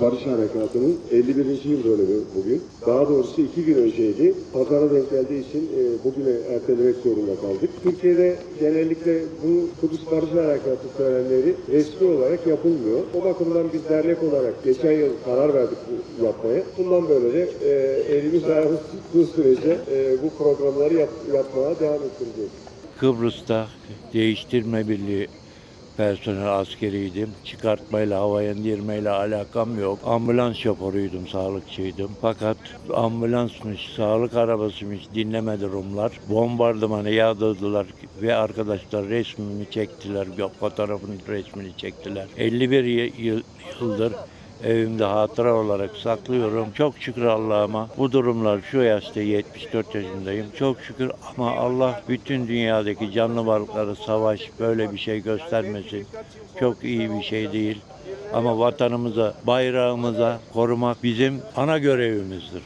Barış Harekatı'nın 51. yıl dönümü bugün. Daha doğrusu iki gün önceydi. Pazara denk geldiği için e, bugüne ertelemek zorunda kaldık. Türkiye'de genellikle bu Kudüs Barış Harekatı törenleri resmi olarak yapılmıyor. O bakımdan biz dernek olarak geçen yıl karar verdik bu yapmaya. Bundan böyle de e, elimiz ayağımız tuttuğu sürece e, bu programları yap- yapmaya devam ettireceğiz. Kıbrıs'ta değiştirme birliği personel askeriydim. Çıkartmayla, havaya indirmeyle alakam yok. Ambulans şoförüydüm, sağlıkçıydım. Fakat ambulansmış, sağlık arabasıymış dinlemedi Rumlar. Bombardımanı yağdırdılar ve arkadaşlar resmimi çektiler, fotoğrafın resmini çektiler. 51 y- yıl, yıldır evimde hatıra olarak saklıyorum. Çok şükür Allah'ıma bu durumlar şu yaşta 74 yaşındayım. Çok şükür ama Allah bütün dünyadaki canlı varlıkları savaş böyle bir şey göstermesin. Çok iyi bir şey değil. Ama vatanımıza, bayrağımıza korumak bizim ana görevimizdir.